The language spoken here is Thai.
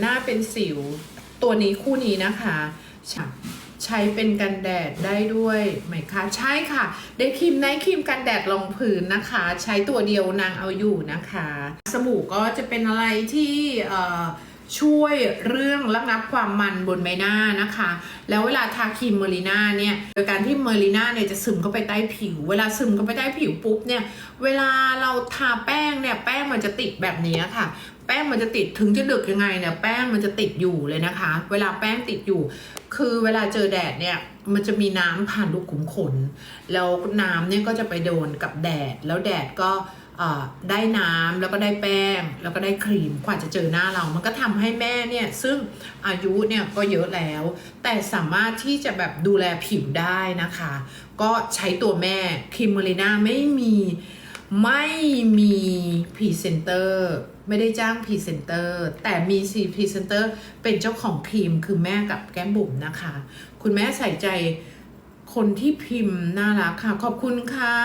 หน้าเป็นสิว ตัวนี้คู่นี้นะคะใช้เป็นกันแดดได้ด้วยไหมคะ ใช่ค่ะ ได้ครีมไนท์ครีมกันแดดรองพื้นนะคะ ใช้ตัวเดียวนางเอาอยู่นะคะ สบู่ก็จะเป็นอะไรที่เอ่อ ช่วยเรื่องระงับความมันบนใบหน้านะคะ แล้วเวลาทาครีมเมอริน่าเนี่ยโดยการที่เมอริน่าเนี่ยจะซึมเข้าไปใต้ผิว เวลาซึมเข้าไปใต้ผิวปุ๊บเนี่ย เวลาเราทาแป้งเนี่ยแป้งมันจะติดแบบนี้ค่ะ แป้งมันจะติดถึงจะดึกยังไงเนี่ยแป้งมันจะติดอยู่เลยนะคะ เวลาแป้งติดอยู่ คือเวลาเจอแดดเนี่ยมันจะมีน้ำผ่านรูขุมขน แล้วน้ำเนี่ยก็จะไปโดนกับแดดแล้วแดดก็ ได้น้ำแล้วก็ได้แป้ง แล้วก็ได้ครีมกว่าจะเจอหน้าเรา มันก็ทำให้แม่เนี่ยซึ่งอายุเนี่ยก็เยอะแล้ว แต่สามารถที่จะแบบดูแลผิวได้นะคะ ก็ใช้ตัวแม่ครีมเมลิน่าไม่มีไม่มีพรีเซนเตอร์ไม่ได้จ้างพรีเซนเตอร์แต่มีซีพรีเซนเตอร์เป็นเจ้าของครีมคือแม่กับแก้มบุ๋มนะคะ คุณแม่ใส่ใจคนที่พิมพ์น่ารักค่ะ ขอบคุณค่ะ